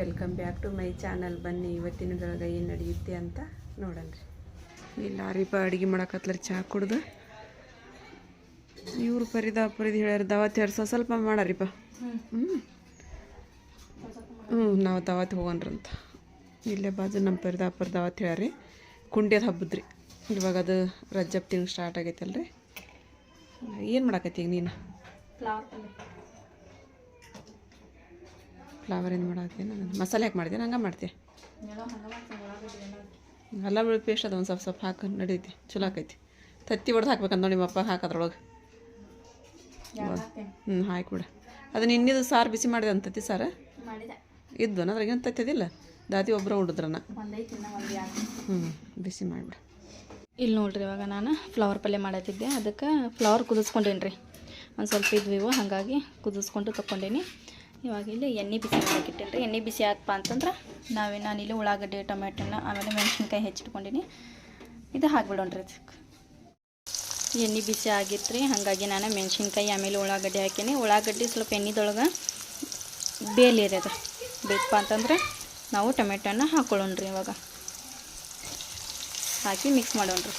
Welcome back to my channel. ಬನ್ನಿ ಇವತ್ತಿನ ಬೆಳಗ್ಗೆ ಏನು ನಡೆಯುತ್ತೆ ಅಂತ ನೋಡನ್ರಿ ಇಲ್ಲ ರೀಪ ಅಡುಗೆ ಮಾಡಕತ್ಲರಿ ಚಹಾ ಕುಡ್ದು. ಇವ್ರು ಪರಿದ ಪರಿದ ಹೇಳ್ಯಾರ ದಾವತ್ ಎರಡು ಸಾವಿರ ಸ್ವಲ್ಪ ಮಾಡಾರಿಪ್ಪ ಹ್ಞೂ ಹ್ಞೂ ನಾವು ದಾವತ್ ಹೋಗೋಣ್ರಂತ. ಇಲ್ಲೇ ಬಾಜು ನಮ್ಮ ಪರಿದಾಪುರ ದಾವತ್ ಹೇಳ್ಯಾರಿ. ಕುಂಡ್ಯದ ಹಬ್ಬದ್ರಿ. ಇವಾಗ ಅದು ರಜಬ್ ತಿಂಗ್ಳು ಸ್ಟಾರ್ಟ್ ಆಗೈತಲ್ರಿ. ಏನು ಮಾಡಕತ್ತೀಗ ಈಗ ನೀನು? ಫ್ಲವರ್ ಏನು ಮಾಡತ್ತಿ ನಾನು ಮಸಾಲೆ ಹಾಕಿ ಮಾಡಿದೆ ಹಂಗೆ ಮಾಡ್ತೆ. ಎಲ್ಲ ಬೆಳ್ಳಿ ಪೇಸ್ಟ್ ಅದು ಒಂದು ಸ್ವಲ್ಪ ಸ್ವಲ್ಪ ಹಾಕಿ ನಡೀತಿ ಚಲೋ ಆಕೈತಿ. ತತ್ತಿ ಹೊಡೆದು ಹಾಕ್ಬೇಕಂತ ನೋಡಿ ನಿಮ್ಮಪ್ಪ ಹಾಕೋದ್ರೊಳಗೆ ಹ್ಞೂ ಹಾಕಿಬಿಡ ಅದನ್ನ ಇನ್ನಿದು ಸಾರು ಬಿಸಿ ಮಾಡಿದೆ ಅಂತ ತತ್ತಿ ಸಾರು? ಇದ್ದು ಅದ್ರಾಗ ಏನು ತತ್ತಿದಿಲ್ಲ ದಾದಿ ಒಬ್ಬರು ಉಂಡಿದ್ರನ. ಹ್ಞೂ ಬಿಸಿ ಮಾಡಿಬಿಡ. ಇಲ್ಲಿ ನೋಡ್ರಿ ಇವಾಗ ನಾನು ಫ್ಲವರ್ ಪಲ್ಯ ಮಾಡತ್ತಿದ್ದೆ ಅದಕ್ಕೆ ಫ್ಲವರ್ ಕುದಿಸ್ಕೊಂಡೇನಿ ರೀ ಒಂದು ಸ್ವಲ್ಪ ಇದ್ವಿವು ಹಾಗಾಗಿ ಕುದಿಸ್ಕೊಂಡು ತೊಗೊಂಡೇನಿ ಇವಾಗ ಇಲ್ಲಿ ಎಣ್ಣೆ ಬಿಸಿ ಮಾಡಕ್ಕಿಟ್ಟೇನಿ ರೀ ಎಣ್ಣೆ ಬಿಸಿ ಆತಪ್ಪ ಅಂತಂದ್ರೆ ನಾವೇ ನಾನಿಲ್ಲಿ ಉಳ್ಳಾಗಡ್ಡೆ ಟೊಮೆಟೊನ ಆಮೇಲೆ ಮೆಣಸಿನ್ಕಾಯಿ ಹೆಚ್ಚಿಟ್ಕೊಂಡಿನಿ. ಇದು ಹಾಕ್ಬಿಡೋಣ್ರಿ ಅದಕ್ಕೆ ಎಣ್ಣೆ ಬಿಸಿ ಆಗಿತ್ತು ರೀ ಹಾಗಾಗಿ ನಾನು ಮೆಣಸಿನ್ಕಾಯಿ ಆಮೇಲೆ ಉಳ್ಳಾಗಡ್ಡೆ ಹಾಕೀನಿ. ಉಳ್ಳಾಗಡ್ಡೆ ಸ್ವಲ್ಪ ಎಣ್ಣೆದೊಳಗೆ ಬೇಲಿ ಅದು. ಬೇಕಪ್ಪ ಅಂತಂದ್ರೆ ನಾವು ಟೊಮೆಟೊನ ಹಾಕೊಳ್ಳೋಣ್ರಿ ಇವಾಗ. ಹಾಕಿ ಮಿಕ್ಸ್ ಮಾಡೋಣ್ರಿ.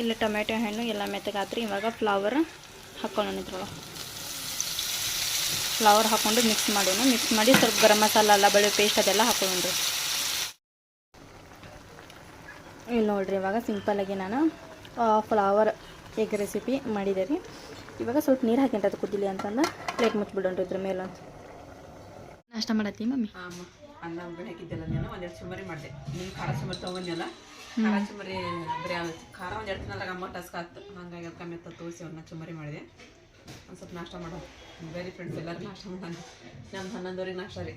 ಇಲ್ಲಿ ಟೊಮೆಟೊ ಹಣ್ಣು ಎಲ್ಲ ಮೆತ್ತಗಾತ್ರಿ. ಇವಾಗ ಫ್ಲವರ್ ಹಾಕ್ಕೊಳ್ಳೋಣ ಇದ್ರೊಳಗೆ. ಫ್ಲವರ್ ಹಾಕ್ಕೊಂಡು ಮಿಕ್ಸ್ ಮಾಡೋಣ. ಮಿಕ್ಸ್ ಮಾಡಿ ಸ್ವಲ್ಪ ಗರಂ ಮಸಾಲ ಅಲ್ಲ ಬೆಳೆ ಪೇಸ್ಟ್ ಅದೆಲ್ಲ ಹಾಕೊಂಡು ಇಲ್ಲಿ ನೋಡ್ರಿ ಇವಾಗ ಸಿಂಪಲ್ಲಾಗಿ ನಾನು ಫ್ಲವರ್ ಎಗ್ ರೆಸಿಪಿ ಮಾಡಿದೆ ರೀ. ಇವಾಗ ಸ್ವಲ್ಪ ನೀರು ಹಾಕಿಂಟ್ರಿ ಅದು ಕುದಿಲಿ ಅಂತಂದು ಪ್ಲೇಟ್ ಮುಚ್ಚಿಬಿಡೋಣ್ರಿ ಇದ್ರ ಮೇಲೆ ಒಂದು ನಾಷ್ಟ ಮಾಡತ್ತಿ ಮಮ್ಮಿ? ಅನ್ನ ಹಾಕಿದ್ದೆಲ್ಲ ನೀನು ಒಂದೆರಡು ಚುಮ್ಮರಿ ಮಾಡಿದೆ. ನೀನು ಖಾರ ತೊಗೊಂಡಿಲ್ಲ ಖಾರ ಚುಮರಿ ಬರೀ ಖಾರ ಒಂದು ಎರಡು ತಿನ್ನಲ್ಲ ಅಮ್ಮ ಟಸ್ಕ್ ಆಯ್ತು ಹಂಗಾಗಿ ಅದಕ್ಕೆ ಮೆತ್ತ ತೋರಿಸಿ ಅವನ್ನ ಚುಮ್ಮರಿ ಮಾಡಿದೆ. ಒಂದು ಸ್ವಲ್ಪ ನಾಷ್ಟ ಮಾಡೋಣ ಬೇರೆ ಫ್ರೆಂಡ್ಸ್ ಎಲ್ಲರೂ ನಾಷ್ಟ ಮಾಡೋಣ. ನಮ್ಮ ಹನ್ನೊಂದುವರೆಗೆ ನಾಷ್ಟ ರೀ.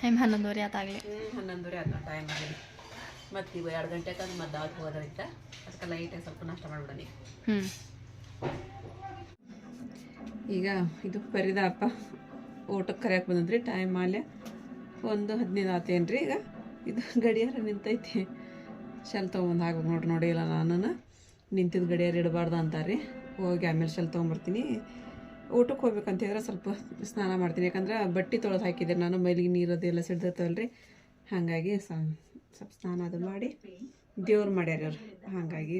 ಟೈಮ್ ಹನ್ನೊಂದುವರೆ ಆತಾಗಲಿ ಹ್ಞೂ ಹನ್ನೊಂದುವರೆ ಆದ ಟೈಮ್ ಆಗಲಿ. ಮತ್ತು ಇವು ಎರಡು ಗಂಟೆಗೆ ಅದು ಮತ್ತೆ ದಾವತ್ ಹೋಗೋದೈತ ಅದಕ್ಕೆ ಲೈಟಾಗಿ ಸ್ವಲ್ಪ ನಾಷ್ಟ ಮಾಡ್ಬಿಡೋಣ ಈಗ ಹ್ಞೂ ಈಗ ಇದು ಪರಿದಾಪ ಊಟಕ್ಕೆ ಕರೆಯಕ್ಕೆ ಬಂದದ್ರಿ ಟೈಮ್ ಆಲೆ ಒಂದು ಹದಿನೈದು ಆತೇನು ರೀ ಈಗ ಇದು ಗಡಿಯಾರ ನಿಂತೈತಿ. ಶೆಲ್ ತೊಗೊಂಬಂದು ಹಾಕ್ಬೇಕು ನೋಡ್ರಿ ನೋಡಿಲ್ಲ ನಾನು ನಿಂತಿದ್ದು ಗಡಿಯಾರ ಇಡಬಾರ್ದು ಅಂತಾರೆ. ಹೋಗಿ ಆಮೇಲೆ ಶೆಲ್ ತೊಗೊಂಬರ್ತೀನಿ. ಊಟಕ್ಕೆ ಹೋಗ್ಬೇಕಂತ ಹೇಳಿದ್ರೆ ಸ್ವಲ್ಪ ಸ್ನಾನ ಮಾಡ್ತೀನಿ. ಯಾಕಂದ್ರೆ ಬಟ್ಟೆ ತೊಳೆದು ಹಾಕಿದ್ದೆ ನಾನು. ಮೈಲಿಗೆ ನೀರು ಅದೆಲ್ಲ ಸಿಡ್ದತ್ತಲ್ಲ ರೀ ಹಾಗಾಗಿ ಸ್ವಲ್ಪ ಸ್ನಾನ ಅದು ಮಾಡಿ ದೇವ್ರು ಮಾಡ್ಯಾರ ಅವ್ರು ಹಾಗಾಗಿ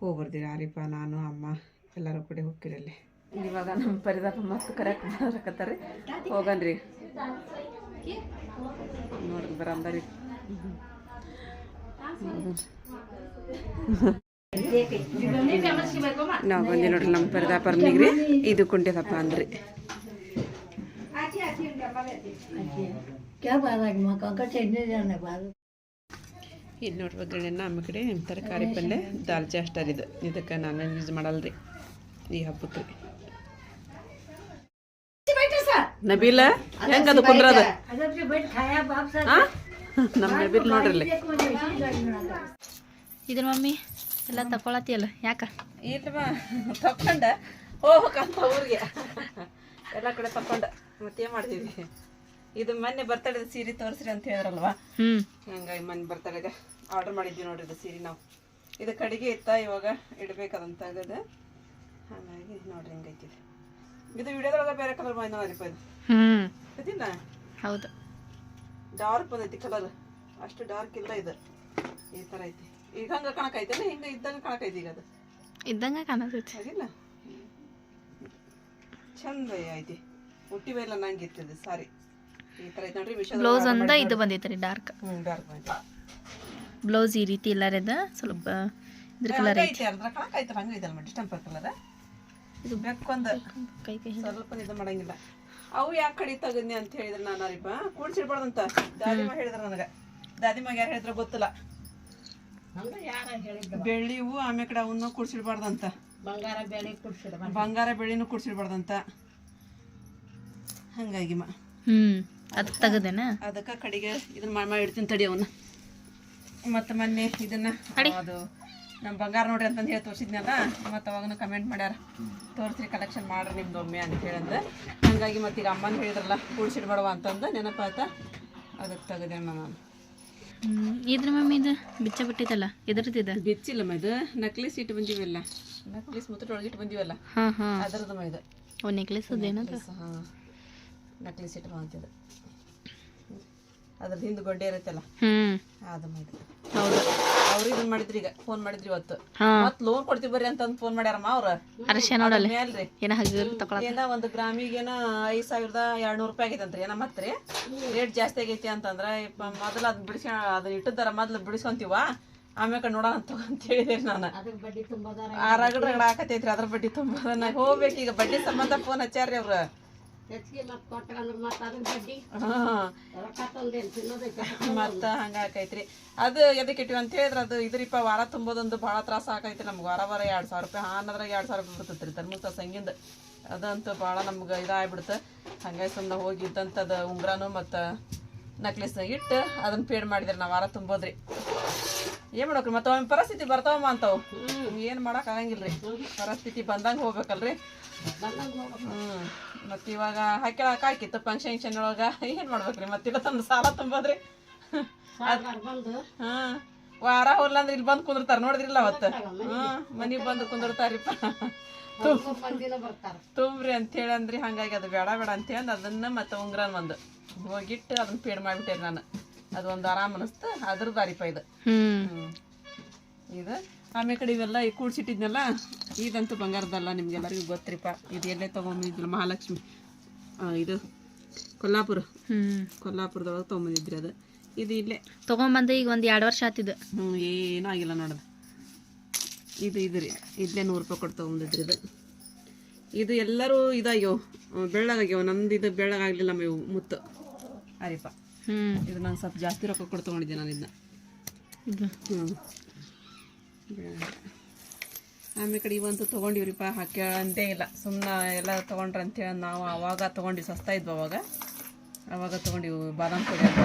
ಹೋಗ್ಬರ್ತೀರಿ ಆರಿಪ ನಾನು ಅಮ್ಮ ಎಲ್ಲರೂ ಕೂಡ ಹೋಗ್ತಿರಲ್ಲಿ ಇವಾಗ ನಮ್ಮ ಪರಿದಾಪ ಮತ್ತು ಕರೆಕ್ಟ್ ಮಾಡಕತ್ತಾರ ಹೋಗನ್ರಿ. ನೋಡ್ರಿ ಬರಂಬರಿ. ನಾವು ಬಂದಿ ನೋಡ್ರಿ ನಮ್ಮ ಪರಿದಾಪರ್ನಿಗೆ ರೀ ಇದು ಕುಂಟಿದಪ್ಪ ಅಂದ್ರಿ. ಇದು ನೋಡ್ರಿ ಒಗ್ಗರಣೆ ನಮ್ಮ ಕಡೆ ತರಕಾರಿ ಪಲ್ಯ ದಾಲ್ಚಿ ಅಷ್ಟರ್ ಇದು. ಇದಕ್ಕೆ ನಾನು ಯೂಸ್ ಮಾಡಲ್ರಿ. ಈ ಹಬ್ಬಕ್ಕೆ. ನಬೀಲ ಹೆಂಗದು ಕುಂದ್ರದ ಆ? ನಮ್ಮ ನಬೀಲ್ ನೋಡ್ರಿ ಇದ್ರ ಮಮ್ಮಿ? ಎಲ್ಲ ತಕೊಳತಿಯಲ್ಲ ಯಾಕ? ಇಲ್ಲಮ್ಮ ತಕೊಂಡ ಹೋಗ್ಬೇಕಂತ ಊರಿಗೆ. ಎಲ್ಲ ಕಡೆ ತಕೊಂಡ ಮತ್ತೇನ್ ಮಾಡ್ತೀವಿ ಇದು ಮೊನ್ನೆ ಬರ್ತಡೇ ಸೀರೆ ತೋರಿಸ್ರಿ ಅಂತ ಹೇಳಿದ್ರಲ್ವಾ? ಹಂಗಾಗಿ ಮೊನ್ನೆ ಬರ್ತಡೇಗೆ ಆರ್ಡರ್ ಮಾಡಿದ್ವಿ ನೋಡ್ರಿ ಇದು ಸೀರೆ ನಾವು. ಇದು ಕಡೆಗೆ ಇತ್ತ ಇವಾಗ ಇಡ್ಬೇಕದಂತ ಆಗದ. ಹಾಗಾಗಿ ನೋಡ್ರಿ ಹಿಂಗೈತಿ. ಇದು. ವಿಡಿಯೋದೊಳಗೆ ಬೇರೆ ಕಲರ್ ಬಂದ ಇದು ಗೊತ್ತಿಲ್ಲ ಹೌದು. ಡಾರ್ಕ್ ಬಂದೈತಿ ಕಲರ್ ಅಷ್ಟು ಡಾರ್ಕ್ ಇಲ್ಲ ಇದು. ಈ ಥರ ಐತಿ. ಈಗ ಐತಲ್ಲ ಹಿಂಗ ಇದ್ದಂಗ ಕಾಣಕೈತಿ ಈಗ ಅದು. ಇದ್ದಂಗ ಕಾಣತೈತಿ ಆಗಿಲ್ಲ ಚಂದ ಐತಿ. ಹುಟ್ಟಿ ಮೇಲೆ ನಂಗೆ ಇರ್ತದೆ ಸಾರಿ. ಈ ತರ ಐತೆ ನೋಡ್ರಿ ವಿಷಯ ಬ್ಲೌಸ್ ಅಂದ ಇದು ಬಂದೈತ್ರಿ ಡಾರ್ಕ್ ಹ್ಞೂ ಡಾರ್ಕ್ ಬಂದೈತಿ. ಬ್ಲೌಸ್ ಈ ರೀತಿ ಇಲ್ಲರದ ಸ್ವಲ್ಪ ಇದ್ರ ಕಲರ್ ಐತಿ. ಅದ್ರ ಕಣಕ್ ಐತಲ್ಲ ಹಂಗ ಐತಲ್ಲ ಮಾಡಿ ಟೆಂಪರ್ ಕಲರ್ ಇದು ಬೆಕ್ಕೊಂದು ಕೈ ಕೈ ಸ್ವಲ್ಪ ಇದು ಮಾಡಂಗಿಲ್ಲ. ಅವು ಯಾಕೆ ಕಡಿ ತಗದ್ನಿ ಅಂತ ಹೇಳಿದ್ರೆ ನಾನು ಅರಿಪ ಕೂಡ್ಸಿಡ್ಬಾರ್ದಂತ. ದಾದಿಮ ಹೇಳಿದ್ರ ನನಗೆ. ದಾದಿಮಾಗ ಯಾರು ಹೇಳಿದ್ರ ಗೊತ್ತಿಲ್ಲ. ಬೆಳ್ಳಿ ಹೂ ಆಮೇಲೆ ಕಡೆ ಅವನ್ನ ಕುಡ್ಸಿಡ್ಬಾರ್ದಂತ. ಬಂಗಾರ ಬೆಳ್ಳಿ ಕುಡ್ಸಿಡ ಬಂಗಾರ ಬೆಳ್ಳಿನೂ ಕುಡ್ಸಿಡ್ಬಾರ್ದಂತ. ಹಂಗಾಗಿ ಮ. ಹ್ಮ್ ಅದ್ ತಗದೇನ? ಅದಕ್ಕೆ ಕಡೆಗೆ ಇದನ್ನ ಮಾಡಿ ಮಾಡಿ ಇಡ್ತೀನಿ ತಡಿ ಅವನ್ನ. ಮತ್ತು ಮೊನ್ನೆ ಇದನ್ನ ಅದು ನಮ್ಮ ಬಂಗಾರ ನೋಡ್ರಿ ಅಂತಂದು ಹೇಳಿ ತೋರಿಸಿದ್ನಲ್ಲ ಮತ್ತು ಅವಾಗನು ಕಮೆಂಟ್ ಮಾಡ್ಯಾರ. ತೋರಿಸ್ರಿ ಕಲೆಕ್ಷನ್ ಮಾಡ್ರಿ ನಿಮ್ದು ಒಮ್ಮೆ ಅಂತ ಹೇಳಂದ. ಹಂಗಾಗಿ ಮತ್ತೆ ಈಗ ಅಮ್ಮನ ಹೇಳಿದ್ರಲ್ಲ ಕೂಡ್ಸಿಡ್ಬೇಡವ ಅಂತಂದು ನೆನಪಾತ ಅದಕ್ಕೆ ತೆಗೆದೆ ನಾನು ಹ್ಮ್ ಇದ್ರ ಮಮ್ಮಿ ಇದು ಬಿಚ್ಚ ಬಿಟ್ಟಿದ್ದಲ್ಲ ಇದ್ರದ್ದು ಮ ಇದು. ನಕ್ಲಿಸ್ ಇಟ್ಟು ಬಂದಿವಲ್ಲ. ನಕ್ಲಿಸ್ ಮುತ್ತುಟ್ ಒಳಗಿಟ್ಟು ಬಂದಿವಲ್ಲ. ಅದರದ ಮ ಇದು. ಓ ನೆಕ್ಲೆಸ್ ಅದೇನದು? ಹಾಂ. ನಕ್ಲಿ ಸಿಟ್ಟು ಅಂತಿದ್ದು ಅದ್ರದ್ದು ಹಿಂದೆ ಗೊಡ್ಡೆ ಇರುತ್ತಲ್ಲ. ಹ್ಞೂ ಅದು ಮಾಡಿದ್ರು ಹೌದು. ಅವ್ರು ಇದನ್ನ ಮಾಡಿದ್ರಿ ಈಗ ಫೋನ್ ಮಾಡಿದ್ರಿ ಇವತ್ತು. ಹಾ. ಮತ್ ಲೋನ್ ಕೊಡ್ತೀವಿ ಬರ್ರಿ ಅಂತ ಫೋನ್ ಮಾಡ್ಯಾರಮ್ಮ ಅವ್ರ. ಅರಶಿನ ನೋಡಲ್ಲ. ಮೇಲ್ರಿ ಏನೋ ತಗೊಳ ಏನ ಒಂದು ಗ್ರಾಮಿಗೇನ ಐದ್ ಸಾವಿರದ ಎರಡ್ನೂರು ರೂಪಾಯಿ ಆಗೈತಂತ್ರಿ ಏನ ಮತ್ರಿ ರೇಟ್ ಜಾಸ್ತಿ ಆಗೈತಿ ಅಂತಂದ್ರ ಮೊದಲ ಅದ್ ಬಿಡಿಸ ಅದ್ ಇಟ್ಟದಾರ ಮೊದ್ಲ ಬಿಡಿಸ್ಕೊಂತೀವ. ಆಮ್ಯಾಕ ನೋಡೋಣ ಅಂತ ಅಂತ ಹೇಳಿದ್ರಿ ನಾನು. ಆ ರಗಡ್ ರಗಡ ಹಾಕತೈತ್ರಿ ಅದ್ರ ಬಡ್ಡಿ ತುಂಬಾ ಹೋಗ್ಬೇಕು ಈಗ ಬಡ್ಡಿ ಸಂಬಂಧ ಫೋನ್ ಹಚ್ಚಾರ್ರಿ ಅವ್ರ. ಮತ್ತ ಹಂಗ ಆಕೈತ್ರಿ. ಅದು ಎದಕ್ಕೆ ಇಟ್ಟಿವಿ ಅಂತ ಹೇಳಿದ್ರೆ ಅದು ಇದ್ರಿಪ್ಪ ವಾರ ತುಂಬೋದೊಂದು ಭಾಳ ತ್ರಾಸ ಆಕೈತಿ ನಮ್ಗೆ. ವಾರ ವಾರ ಎರಡ್ ಸಾವಿರ ರೂಪಾಯಿ ಹಾನದ್ರ ಎರಡ್ ಸಾವಿರ ರೂಪಾಯಿ ಬರ್ತೈತ್ರಿ ಧರ್ಮಸ್ಥಳ ಸಂಗಿಂದ ಅದಂತೂ ಭಾಳ ನಮ್ಗೆ ಇದಾಗ್ಬಿಡ್ತ. ಹಂಗಾಗಿ ಸುಮ್ಮನೆ ಹೋಗಿ ಇದ್ದಂಥದ್ದು ಉಂಗ್ರಾನು ಮತ್ತು ನಕ್ಲೆಸ್ ಇಟ್ಟು ಅದನ್ನ ಪೇಡ್ ಮಾಡಿದ್ರಿ ನಾವು ವಾರ ತುಂಬೋದ್ರಿ. ಏನ್ ಮಾಡ್ಬೇಕ್ರಿ? ಮತ್ತೆ ಒಮ್ಮೆ ಪರಿಸ್ಥಿತಿ ಬರ್ತಾವಮ್ಮ ಅಂತಾವು ಏನ್ ಮಾಡಕ್ ಆಗಂಗಿಲ್ರಿ? ಪರಿಸ್ಥಿತಿ ಬಂದಂಗ ಹೋಗ್ಬೇಕಲ್ರಿ? ಹ್ಮ್. ಮತ್ ಇವಾಗ ಹಾಕ್ಯಾಕ ಹಾಕಿತ್ತು ಫಂಕ್ಷನ್ ಗಿಂಕ್ಷನ್ ಒಳಗ. ಏನ್ ಮಾಡ್ಬೇಕ್ರಿ? ಮತ್ತಿಲ್ಲ ತಂದು ಸಾಲ ತುಂಬೋದ್ರಿ? ಹಾ. ವಾರ ಹೋಗ್ಲಂದ್ರ ಇಲ್ಲಿ ಬಂದ್ ಕುಂದಿರ್ತಾರ ನೋಡಿದ್ರಿಲ್ಲ ಅವತ್ತ? ಹ್ಮ್. ಮನಿಗ್ ಬಂದು ಕುಂದಿರ್ತಾರಿಪ್ಪ ತುಂಬ್ರಿ ಅಂತ ಹೇಳಿ ಅಂದ್ರಿ ಹಂಗಾಗಿ ಅದು ಬೇಡ ಬೇಡ ಅಂತ ಹೇಳಿ ಅದನ್ನ ಮತ್ತೆ ಉಂಗ್ರನ್ ಒಂದು ಹೋಗಿಟ್ಟು ಅದನ್ನ ಪೇಡ್ ಮಾಡ್ಬಿಟ್ಟೆ ನಾನು. ಅದು ಒಂದು ಆರಾಮ್ ಅನಿಸ್ತು ಅದ್ರ ದಾರಿಪ ಇದು. ಇದು ಆಮೇಲೆ ಕಡೆ ಇವೆಲ್ಲ ಈ ಕೂಡ್ಸಿಟ್ಟಿದ್ನಲ್ಲ ಇದಂತೂ ಬಂಗಾರದಲ್ಲ ನಿಮ್ಗೆಲ್ಲರಿಗೂ ಗೊತ್ತಿರಿಪ್ಪ ಇದು ಎಲ್ಲೇ ತೊಗೊಂಬಂದಿದ್ದಿಲ್ಲ ಮಹಾಲಕ್ಷ್ಮಿ. ಇದು ಕೊಲ್ಲಾಪುರ. ಕೊಲ್ಲಾಪುರದೊಳಗೆ ತೊಗೊಂಬಂದಿದ್ರಿ ಅದು. ಇದು ಇಲ್ಲೇ. ತೊಗೊಂಬಂದು ಈಗ ಒಂದು ಎರಡು ವರ್ಷ ಆತಿದ್ದು. ಹ್ಞೂ ಏನೂ ಆಗಿಲ್ಲ ನೋಡೋದು. ಇದು ಇದು ರೀ ಇಲ್ಲೇ ನೂರು ರೂಪಾಯಿ ಕೊಟ್ಟು ತೊಗೊಂಬಂದಿದ್ರಿ ಇದು. ಇದು ಎಲ್ಲರೂ ಇದಾಗ್ಯವು. ಬೆಳ್ಳಗಾಗ್ಯವು. ನಂದು ಇದು ಬೆಳ್ಳಗಾಗಲಿಲ್ಲ ಇವು ಮುತ್ತು. ಅರಿಪ. ಹ್ಞೂ ಇದು ನಾನು ಸ್ವಲ್ಪ ಜಾಸ್ತಿ ರೊಕ್ಕ ಕೊಟ್ಟು ತೊಗೊಂಡಿದ್ದೆ ನಾನು ಇದನ್ನ. ಇದು. ಹ್ಞೂ ಆಮೇಲೆ ಕಡೆ ಇವಂತೂ ತೊಗೊಂಡಿವ್ರಿಪ್ಪ ಹಾಕಿ ಅಂದೇ ಇಲ್ಲ. ಸುಮ್ಮನೆ ಎಲ್ಲ ತೊಗೊಂಡ್ರೆ ಅಂತೇಳಿ ನಾವು ಅವಾಗ ತೊಗೊಂಡಿವಿ ಸಸ್ತಾ ಇದ್ವು ಅವಾಗ. ಅವಾಗ ತೊಗೊಂಡಿವು ಬಾದಾಮ್ ಪುಡಿ ಅಂತ.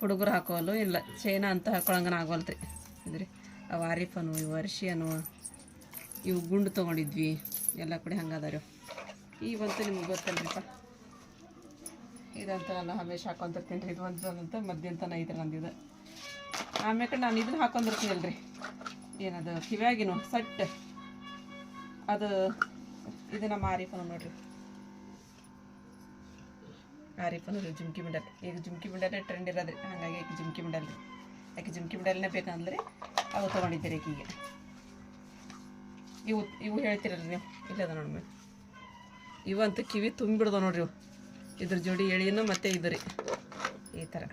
ಹುಡುಗರು ಹಾಕೋಲ್ಲ ಇಲ್ಲ. ಚೈನಾ ಅಂತ ಹಾಕೊಳಂಗನ ಆಗೋಲ್ತ್ರಿ. ಇದ್ರಿ. ಅವು ಆರಿಫನು ಇವು ಅರ್ಶಿಯನು ಇವು ಗುಂಡು ತೊಗೊಂಡಿದ್ವಿ. ಎಲ್ಲ ಕೂಡ ಈ ಇವಂತೂ ನಿಮ್ಗೆ ಗೊತ್ತಲ್ರಿಪ್ಪ. ಇದಂತ ನಾನು ಹಮೇಶ್ ಹಾಕೊಂತಿರ್ತೀನಿ ರೀ. ಇದು ಅಂತ ಇದ್ರೆ ನಂದು ಇದು ಆಮ್ಯಾಕ ನಾನು ಇದನ್ನ ಹಾಕೊಂಡಿರ್ತೀನಲ್ರಿ ಏನದು, ಕಿವ್ಯಾಗಿನು ಸಟ್. ಅದು ಇದು ನಮ್ಮ ಆರಿಫನ ನೋಡ್ರಿ. ಆರಿಫನು ರೀ ಜುಮ್ಕಿ ಮಿಡಲ್. ಈಗ ಜುಮ್ಕಿ ಮಿಡಲ್ ಟ್ರೆಂಡ್ ಇರೋದ್ರಿ. ಹಾಗಾಗಿ ಈಗ ಜುಮ್ಕಿ ಮಿಡಲ್ ರೀ. ಯಾಕೆ ಜುಮ್ಕಿ ಮಿಡಲ್ನೇ ಬೇಕಂದ್ರೆ ಅವು ತೊಗೊಂಡಿದ್ದೀರಿ ಈಗ ಇವು ಇವು ಹೇಳ್ತಿರಲ್ರಿ ನೀವು. ಇಲ್ಲದ ನೋಡಿ ಇವಂತೂ ಕಿವಿ ತುಂಬಿಡ್ದು ನೋಡ್ರಿ ಇವು. ಇದ್ರ ಜೋಡಿ ಎಳಿನು ಮತ್ತೆ ಇದು ರೀ. ಈ ಥರ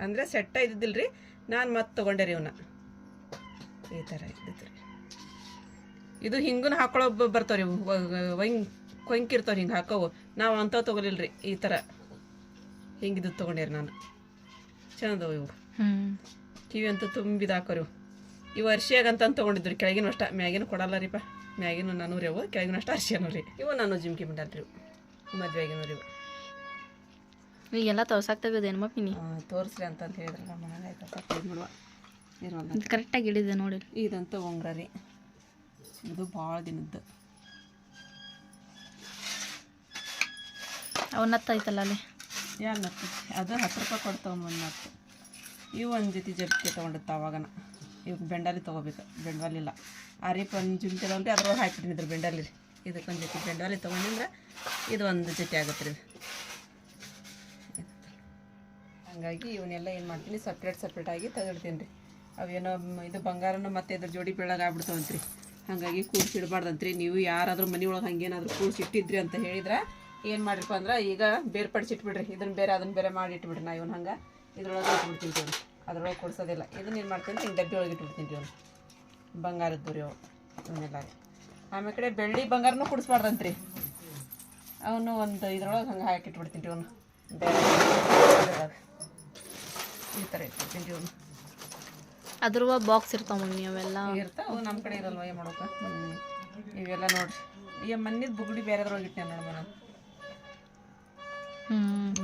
ಅಂದರೆ ಸೆಟ್ಟ ಇದ್ದಿದ್ದಿಲ್ಲ ರೀ ನಾನು ಮತ್ತೆ ತೊಗೊಂಡೆ ರೀ ಇವನ್ನ ಈ ಥರ ಇದ್ದಿತ್ತು ರೀ. ಇದು ಹಿಂಗೂ ಹಾಕೊಳ್ಳೋ ಬರ್ತಾವ್ರಿ ರೀ ವಂಗ್ ಕೊಂಕಿರ್ತಾವೆ ಹಿಂಗೆ ಹಾಕೋವು. ನಾವು ಅಂಥವು ತೊಗೊಲಿಲ್ಲ ರೀ ಈ ಥರ ಹಿಂಗಿದ್ದು ತೊಗೊಂಡೇರಿ ನಾನು. ಚೆಂದವು ಇವು. ಕಿವಿ ಅಂತೂ ತುಂಬಿದ ಹಾಕೋರಿ. ಇವು ಇವು ಅರ್ಶಿಯಾಗ ಅಂತ ತೊಗೊಂಡಿದ್ರು ಕೆಳಗಿನ ಅಷ್ಟ. ಮ್ಯಾಗಿನ ಕೊಡಲ್ಲ ರೀಪ ಮ್ಯಾಗಿನ ನಾನೂರಿ ಅವು. ಕೆಳಗಿನ ಅಷ್ಟ ಅರ್ಶಿಯನು ರೀ. ಇವು ನಾನು ಜಿಮ್ಕಿ ಮಿಡಲ್ ರೀ ಇವು. ಮದುವೆ ಆಗಿನವ್ರಿ ಇವು. ಈಗೆಲ್ಲ ತೋರ್ಸಾಕ್ ತೆಗೆದೇನು ಮಪ್ಪಿನಿ ತೋರಿಸ್ರಿ ಅಂತಂದು ಹೇಳಿದ್ರೆ ನಮ್ಮ ಮನೆಗೆ ಆಯ್ತು ಇರೋಲ್ಲ ಕರೆಕ್ಟಾಗಿ ಹಿಡಿದೆ ನೋಡಿ. ಇದಂತ ಉಂಗ್ರ ರೀ. ಇದು ಭಾಳ ದಿನದ್ದು. ಅವನ್ನತ್ತ ಐತಲ್ಲ ಅಲ್ಲಿ? ಯಾರು ನತ್ತು. ಅದು ಹತ್ತು ರೂಪಾಯಿ ಕೊಡ್ತಾವೆ ನತ್ತು ಇವು ಒಂದು ಜೊತೆ ಜಪ್ಕೆ ತೊಗೊಂಡಿತ್ತು ಅವಾಗನ. ಇವಾಗ ಬೆಂಡಾಲಿ ತೊಗೋಬೇಕು. ಬೆಂಡಾಲಿಲ್ಲ ಆ ಒಂದು ಜುಮ್ಕೆ ತೊಗೊಂಡ್ರಿ ಅದ್ರೊಳಗೆ ಹಾಕಿಬಿಟ್ಟಿದ್ರು ಬೆಂಡಾಲಿ ರೀ. ಇದಕ್ಕೊಂದು ಜೊತೆ ಬೆಂಡಾಲಿ ತೊಗೊಂಡಿದ್ರೆ ಇದು ಒಂದು ಜೊತೆ ಆಗುತ್ತೆ ರೀ. ಹಂಗಾಗಿ ಇವನ್ನೆಲ್ಲ ಏನು ಮಾಡ್ತೀನಿ ಸಪ್ರೇಟ್ ಸಪ್ರೇಟಾಗಿ ತೆಗಿಡ್ತೀನಿ ರೀ. ಅವೇನೋ ಇದು ಬಂಗಾರನ ಮತ್ತೆ ಇದ್ರ ಜೋಡಿ ಬೆಳಗ್ಗೆ ಹಂಗಾಗಿ ಕೂಡ್ಸಿಡ್ಬಾರ್ದಂತ್ರಿ. ನೀವು ಯಾರಾದರೂ ಮನೆ ಒಳಗೆ ಹಂಗೇನಾದ್ರೂ ಕೂಡ್ಸಿಟ್ಟಿದ್ರಿ ಅಂತ ಹೇಳಿದ್ರೆ ಏನು ಮಾಡಿರಪ್ಪ ಅಂದ್ರೆ ಈಗ ಬೇರ್ಪಡಿಸಿಟ್ಬಿಡ್ರಿ ಇದನ್ನ ಬೇರೆ ಅದನ್ನು ಬೇರೆ ಮಾಡಿ ಇಟ್ಬಿಡ್ರಿ ನಾ ಇವನು ಹಂಗೆ. ಇದ್ರೊಳಗೆ ಇಟ್ಬಿಡ್ತೀನಿ ರೀ ಅದರೊಳಗೆ ಕೊಡ್ಸೋದಿಲ್ಲ. ಇದನ್ನ ಏನು ಮಾಡ್ತೀನಿ, ಹಿಂಗೆ ಡಬ್ಬಿ ಒಳಗೆ ಇಟ್ಬಿಡ್ತೀನಿ ರೀ ಅವನು ಬಂಗಾರದ್ದು ರೀ ಅವು, ಇವನ್ನೆಲ್ಲ ರೀ. ಆಮೇಲೆ ಕಡೆ ಬೆಳ್ಳಿ ಬಂಗಾರನೂ ಕುಡಿಸ್ಬಾರ್ದಂತ್ರಿ. ಅವನು ಒಂದು ಇದ್ರೊಳಗೆ ಹಂಗೆ ಹಾಕಿ ಇಟ್ಬಿಡ್ತೀನಿ ರೀ ಅವನು. ಈ ಥರ ತಿಂಡಿ ಒಂದು ಅದ್ರ ಬಾಕ್ಸ್ ಇರ್ತಾವ ಮಮ್ಮಿ ಅವೆಲ್ಲ. ಇರ್ತಾವ ನಮ್ಮ ಕಡೆ ಇರಲ್ವ ಏನು ಮಾಡೋಕ? ಇವೆಲ್ಲ ನೋಡ್ರಿ ಈ ಮನ್ನಿದ ಬುಗುಡಿ ಬೇರೆದ್ರೊಳಗೆ ಇಟ್ಟೆ ನೋಡಿ ನಾನು ಹ್ಞೂ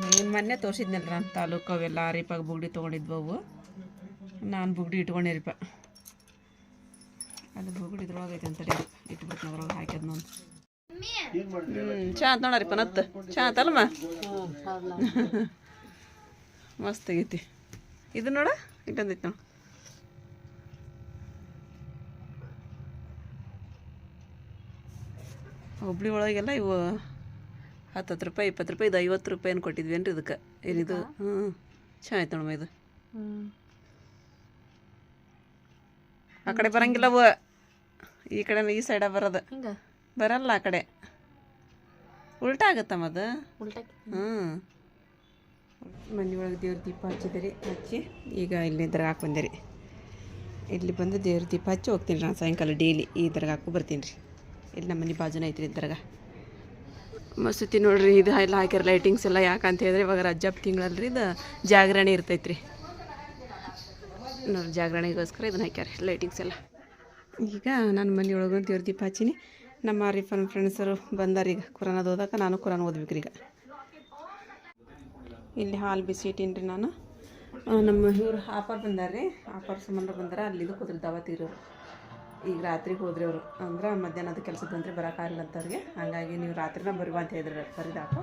ನೀನು ಮೊನ್ನೆ ತೋರಿಸಿದ್ನಲ್ಲ ನಾನು ತಾಲೂಕು ಅವೆಲ್ಲ ಅರಿಪಾಗ ಬುಗುಡಿ ತೊಗೊಂಡಿದ್ವು ನಾನು ಬುಗುಡಿ ಇಟ್ಕೊಂಡಿರಿಪ ಅದು ಬುಗುಡಿ ಇದ್ರೊಳಗೆ ಐತೆ ಅಂತಡಿ ಇಟ್ಬಿಟ್ಟು ಅದ್ರೊಳಗೆ ಹಾಕ್ಯದ ನಾನು ಹ್ಞೂ ಚಾ ಅಂತ ನೋಡ್ರಿಪ್ಪ ನತ್ತು ಚಾ ಅಂತಲ್ಮ ಮಸ್ತ್ ಆಗೈತಿ. ಇದು ನೋಡ ಇಟ್ಟಂದೈತಿ ನೋಡು. ಹುಬ್ಳಿ ಒಳಗೆಲ್ಲ ಇವು ಹತ್ತು ಹತ್ತು ರೂಪಾಯಿ ಇಪ್ಪತ್ತು ರೂಪಾಯಿ ಇದು ಐವತ್ತು ರೂಪಾಯಿ ಏನು ಕೊಟ್ಟಿದ್ವಿ ಏನ್ರಿ ಇದಕ್ಕೆ? ಏನಿದು ಹ್ಞೂ ಚೆನ್ನಾಯ್ತು ನೋಡಮ್ಮ ಇದು. ಆ ಕಡೆ ಬರಂಗಿಲ್ಲ ಅವು ಈ ಕಡೆ ಈ ಸೈಡ ಬರೋದು. ಬರಲ್ಲ ಆ ಕಡೆ. ಉಲ್ಟಾ ಆಗತ್ತಮ್ಮ ಅದು? ಹ್ಞೂ ಮನೆ ಒಳಗೆ ದೇವ್ರ ದೀಪ ಹಚ್ಚಿದ್ರಿ ಹಚ್ಚಿ, ಈಗ ಇಲ್ಲಿ ದರ್ಗಾಕ್ಕೆ ಬಂದಿರಿ ಇಲ್ಲಿ ಬಂದು ದೇವ್ರ ದೀಪ ಹಚ್ಚಿ ಹೋಗ್ತೀನಿ ನಾನು ಸಾಯಂಕಾಲ ಡೈಲಿ ಈ ದರ್ಗಾಕ್ಕೂ ಬರ್ತೀನಿ ರೀ. ಇಲ್ಲಿ ನಮ್ಮ ಮನೆ ಬಾಜುನ ಐತ್ರಿ ದರ್ಗಾ. ಮಸೂತಿ ನೋಡ್ರಿ, ಇದು ಎಲ್ಲ ಹಾಕ್ಯಾರ ಲೈಟಿಂಗ್ಸ್ ಎಲ್ಲ ಯಾಕಂತ ಹೇಳಿದ್ರೆ ಇವಾಗ ರಜಾಬ್ ತಿಂಗಳಲ್ರಿ ಇದು ಜಾಗರಣೆ ಇರ್ತೈತ್ರಿ. ನೋಡ್ರಿ, ಜಾಗರಣೆಗೋಸ್ಕರ ಇದನ್ನ ಹಾಕ್ಯಾರ ಲೈಟಿಂಗ್ಸ್ ಎಲ್ಲ. ಈಗ ನನ್ನ ಮನೆಯೊಳಗೆ ದೇವ್ರ ದೀಪ ಹಚ್ಚಿನಿ. ನಮ್ಮ ಆರಿಫನ್ ಫ್ರೆಂಡ್ಸರು ಬಂದಾರೀಗ, ಕುರಾನದ ಓದಕ್ಕೆ ನಾನು ಕುರಾನ್ ಈಗ ಇಲ್ಲಿ ಹಾಲು ಬಿಸಿ ಇಟ್ಟೀನಿ ನಾನು. ನಮ್ಮ ಇವ್ರು ಆಫರ್ ರೀ ಆಫರ್ ಸಂಬಂಧ ಬಂದಾರ, ಅಲ್ಲಿದು ಕೂತ್ರಿ ದಾವತಿರೋರು ಈಗ ರಾತ್ರಿ ಹೋದ್ರಿ ಅವರು. ಅಂದ್ರೆ ಮಧ್ಯಾಹ್ನದ ಕೆಲಸ ಬಂದ್ರೆ ಅಂತ ಅವ್ರಿಗೆ ಹಾಗಾಗಿ ನೀವು ರಾತ್ರಿನ ಬರುವ ಅಂತ ಹೇಳಿದ್ರು ಬರಿದಾಕ.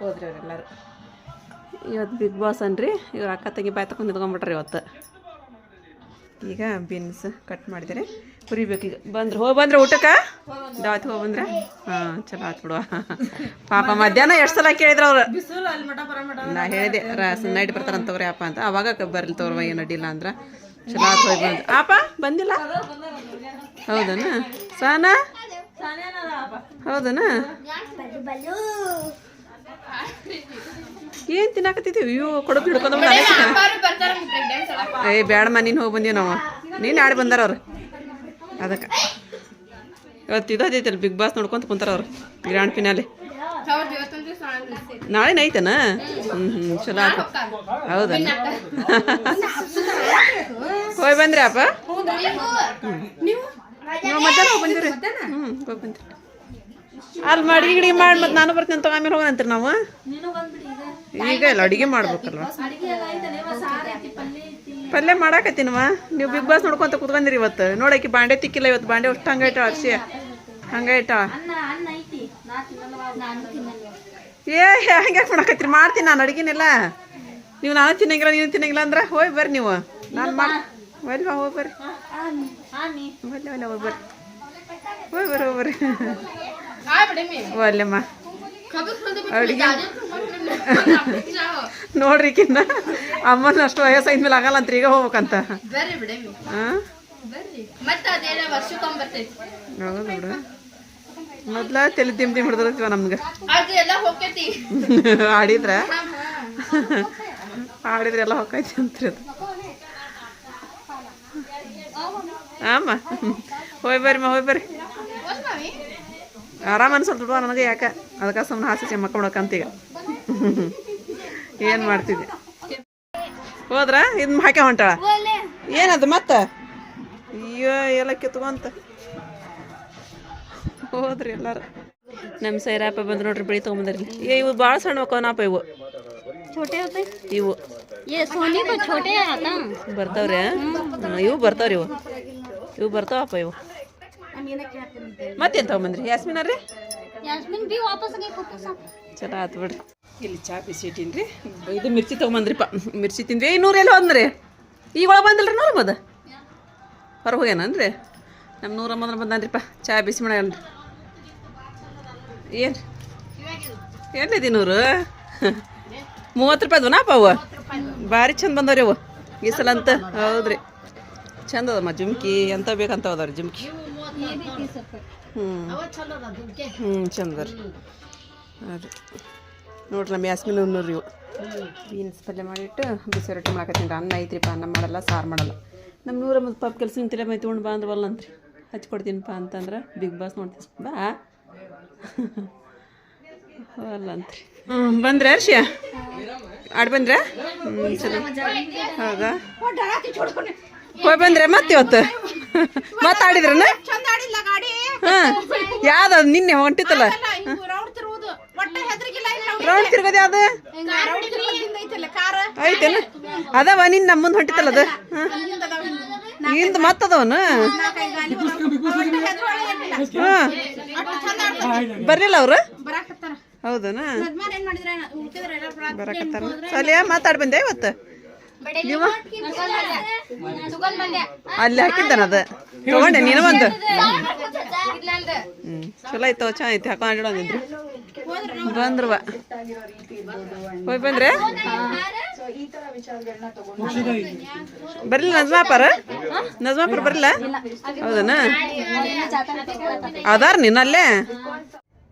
ಹೋದ್ರಿ ಅವರೆಲ್ಲರೂ ಇವತ್ತು ಬಿಗ್ ಬಾಸ್ ಅನ್ರಿ. ಇವ್ರು ಅಕ್ಕ ತಂಗಿ ಬಾಯ್ ತಗೊಂಡು ನಿಂತ್ಕೊಂಡ್ಬಿಟ್ರಿ ಇವತ್ತು. ಈಗ ಬೀನ್ಸ್ ಕಟ್ ಮಾಡಿದರೆ. ಹುರಿಬೇಕೀಗ ಬಂದ್ರೆ. ಹೋಗಿ ಬಂದ್ರೆ ಊಟಕ್ಕೆ? ದಾವತ್ ಹೋಗಿ ಬಂದ್ರೆ? ಹಾಂ, ಚಲೋ ಆತು ಬಿಡುವ ಪಾಪ ಮಧ್ಯಾಹ್ನ ಎಷ್ಟು ಸಲ ಕೇಳಿದ್ರು ಅವ್ರು? ನಾ ಹೇಳಿದೆ ನೈಟ್ ಬರ್ತಾರಂತವ್ರಿ ಅಪ್ಪ ಅಂತ. ಅವಾಗ ಬರ್ಲಿ ತೋರ್ವ ಏನು ಅಡ್ಡಿಲ್ಲ ಅಂದ್ರೆ. ಚಲೋ ಆತ್ ಹೋಗಿ ಬಂದು ಅಪ್ಪ ಬಂದಿಲ್ಲ? ಹೌದನ? ಸಾನಾ? ಹೌದನ? ಏನ್ ತಿನ್ನಾಕತ್ತಿದ್ದೀವಿ? ಇವು ಕೊಡಕ್ ಹಿಡ್ಕೊಂಡ್ ಏ, ಬ್ಯಾಡಮ್ಮ, ನೀನು ಹೋಗಿ ಬಂದೀವಿ ನಾವು? ನೀನು ಆಡಿ ಬಂದಾರ ಅವ್ರು? ಅದಕ್ಕೆ. ಇವತ್ತು ಇದೈತಲ್ಲ ಬಿಗ್ ಬಾಸ್ ನೋಡ್ಕೊಂತ ಕುಂತಾರ ಅವ್ರು. ಗ್ರ್ಯಾಂಡ್ ಫಿನಾಲೆ ನಾಳೆ ನೈತನ ಹ್ಞೂ ಹ್ಞೂ ಚಲೋ ಆಯ್ತು ಹೌದನ ಹೋಗಿ ಬಂದ್ರಿ ಅಪ್ಪ. ಮಧ್ಯಾಹ್ನ ಹೋಗಿ ಬಂದಿರಿ. ಹ್ಞೂ ಹೋಗಿ ಬಂದ್ರಿ. ಅಲ್ಲಿ ಮಾಡಿ ಗಿಡಿ ಮಾಡಿ ಮತ್ತೆ ನಾನು ಬರ್ತೀನಿ ಅಂತ ಆಮೇಲೆ ಹೋಗೋಣಂತ್ರಿ ನಾವು. ಈಗ. ಇಲ್ಲ ಅಡುಗೆ ಮಾಡ್ಬೇಕಲ್ವ? ಪಲ್ಯ ಮಾಡಾಕತ್ತೀನವ ನೀವು ಬಿಗ್ ಬಾಸ್ ನೋಡ್ಕೊಂತ ಕುತ್ಕೊಂಡಿರಿ ಇವತ್ತು. ನೋಡಕ್ಕೆ ಬಾಂಡೆ ತಿಕ್ಕಿಲ್ಲ ಇವತ್ತು. ಬಾಂಡೆ ಅಷ್ಟು ಹಂಗೆ ಇಟ್ಟಾಳ ಅಕ್ಷಿ ಹಂಗೆ ಇಟ್ಟಾಳ ಏ ಹಂಗೆ ಮಾಡಾಕತ್ತೀರಿ? ಮಾಡ್ತೀನಿ ನಾನು ಅಡುಗೆನೆಲ್ಲ. ನೀವು ನಾನು ತಿನ್ನಂಗಿಲ್ಲ ನೀನು ತಿನ್ನಂಗಿಲ್ಲ ಅಂದ್ರೆ ಹೋಗಿ ಬರ್ರಿ ನೀವು. ನಾನು ಮಾಡಿ ಒಲ್ವಾ ಹೋಗಿ ಬರ್ರಿ. ಒಲ್ಲೆ ಒಲ್ಲೆ ಹೋಗಿ ಬರ್ರಿ. ಹೋಗಿ ಬರ್ರಿ ಹೋಗಿ ಬರ್ರಿ. ಒಲ್ಲೆಮ್ಮ ಅಡುಗೆ ನೋಡ್ರಿ ಕಿನ್ನ. ಅಮ್ಮನ ಅಷ್ಟು ವಯಸ್ಸು ಮೇಲೆ ಆಗಲ್ಲ ಅಂತ ಈಗ ಹೋಗ್ಬೇಕಂತ. ಹಾಂ ಹೌದು ಬಿಡು ಮೊದ್ಲ ತಲೆ ತಿಮ್ ತಿಮ್ ಹಿಡಿದಿರ್ತೀವ ನಮ್ಗೆ. ಆಡಿದ್ರ ಆಡಿದ್ರೆ ಎಲ್ಲ ಹೋಗೈತಿ ಅಂತ್ರಿ ಅದು ಆಮ. ಹೋಯ್ ಬರ್ರಿ ಮಾ ಹೋಯ್ ಬರ್ರಿ. ಆರಾಮ ಅನ್ಸಲ್ವಾ ನನಗೆ ಯಾಕೆ? ಅದಕ್ಕೆ ಸುಮ್ಮನೆ ಹಾಸಿ ಚೆಮ್ಮ ಕೊಡಕಂತೀಗ ಏನು ಮಾಡ್ತಿದ್ದೆ? ಹೋದ್ರ? ಇದನ್ನ ಹಾಕಿ ಹೊಂಟಾಳ? ಏನದು ಮತ್ತೆ? ಅಯ್ಯೋ ಎಲ್ಲ ಕಿತ್ಕೊಂತ. ಹೋದ್ರಿ ಎಲ್ಲಾರು. ನಮ್ಮ ಸೈರಾಪ ಬಂದು ನೋಡ್ರಿ ಬೆಳಿ ತಗೊಂಬಂದ್ರಿ. ಏ ಇವು ಭಾಳ ಸಣ್ಣ ಕೋನಪ್ಪ ಇವು. ಇವು. ಬರ್ತಾವ್ರಿ? ಇವು ಬರ್ತಾವ್ರಿ ಇವು. ಇವು ಬರ್ತಾವಪ್ಪ ಇವು. ಮತ್ತೆಂತ ಬಂದ್ರಿ? ಯಾಸ್ಮಿನ ರೀ ಯಾಸ್ಮಿನ್ ಬಿ ವಾಪಸ್ ಚಲೋ ಆತು ಬಿಡ್ರಿ ಇಲ್ಲಿ ಚಾ ಬಿಸಿ ಇಟ್ಟಿನ್ರಿ. ಇದು ಮಿರ್ಚಿ ತಗೊಂಬಂದ್ರಿಪ್ಪ. ಮಿರ್ಚಿ ತಿಂದ್ವಿ. ಇನ್ನೂರು ಎಲ್ಲ ಅಂದ್ರೆ ಈಗ ಒಳಗೆ ಬಂದಿಲ್ಲ ರೀ ನೂರಮ್ಮದ ಹೊರಗೆ ಹೋಗ್ಯಾನನ್ರಿ ನಮ್ಮ ನೂರಮ್ಮದ್ರ ಬಂದಾನ್ರಿಪ್ಪ. ಚಾ ಬಿಸಿ ಮಾಡ್ಯಾನ್ರಿ. ಏನು? ಏನಿದೆ ನೂರು? ಮೂವತ್ತು ರೂಪಾಯಿ ಅದವನಪ್ಪ ಅವು? ಭಾರಿ ಚಂದ ಬಂದವ್ರಿ ಅವು. ಈ ಸಲ ಅಂತ. ಹೌದ್ರಿ. ಚಂದ ಅದಮ್ಮ ಜುಮ್ಕಿ. ಎಂತ ಬೇಕಂತ ಹೋದವ್ರಿ ಜುಮ್ಕಿ. ಹ್ಞೂ ಚಂದ ರೀ ಅದು ನೋಡ್ರಿ ನಮ್ಮ ಯಾಸ್ಮಿನ್ ಉನ್ನೂರು ಇವು. ಬೀನ್ಸ್ ಪಲ್ಯ ಮಾಡಿಟ್ಟು ಬಿಸಿ ರೊಟ್ಟಿ ಮಾಡಕತ್ತೀನಿ ಅನ್ನ ಐತ್ರಿಪ್ಪ ಅನ್ನ ಮಾಡಲ್ಲ ಸಾರು ಮಾಡಲ್ಲ. ನಮ್ಮ ನೂರ ಮತ್ತು ಪಾಪ ಕೆಲಸ ನಿಂತಿಲ್ಲ ಮೈ ತೊಗೊಂಡು ಬಾ ಅಂದ್ವಲ್ಲ ಅಂತ್ರಿ ಹಚ್ಕೊಡ್ತೀನಿಪ್ಪ ಅಂತಂದ್ರೆ ಬಿಗ್ ಬಾಸ್ ನೋಡ್ತೀನಿ ಬಾ. ಅಲ್ಲ ಅಂತ್ರಿ ಹ್ಞೂ ಬಂದ್ರೆ ಹರ್ಷಿಯ ಆಡ್ ಬಂದ್ರೆ? ಹ್ಞೂ ಚಲೋ ಹೌದಾ? ಹೋಗಿ ಬಂದ್ರೆ ಮತ್ತೆ ಇವತ್ತು ಮಾತಾಡಿದ್ರನ ಯಾವ್ದ ನಿನ್ನೆ ಹೊಂಟಿತ್ತಲ್ಲ? ರೌಂಡ್ ತಿರ್ಗೋದು ಯಾವ್ದು? ಐತೇನ? ಅದವ ನಿನ್ ನಮ್ಮ ಮುಂದೆ ಹೊಂಟಿತ್ತಲ್ಲ ಅದು? ಇಂದ ಮತ್ತದವನು? ಬರ್ಲಿಲ್ಲ ಅವ್ರು? ಹೌದನ? ಬರಕತ್ತಾರ. ಮಾತಾಡ್ಬಂದೆ ಮಾತಾಡ್ ಬಂದೆ ಇವತ್ತು? ಅಲ್ಲಿ ಹಾಕಿದ್ದಾನ ಅದ. ತಗೊಂಡೆ ನೀನು ಒಂದು ಹ್ಞೂ ಚಲೋ ಆಯ್ತು ಚಾ ಹಾಕೊಂಡು ಆಡೋದಿದ್ರಿ ಬಂದ್ರವ ಹೋಯ್ ಬಂದ್ರೆ ಬರಲಿಲ್ಲ ನಜ್ಮಾಪರ? ನಜ್ಮಾಪುರ ಬರಲ್ಲ ಹೌದನ? ಅದಾರ ನಿನ್ನಲ್ಲೇ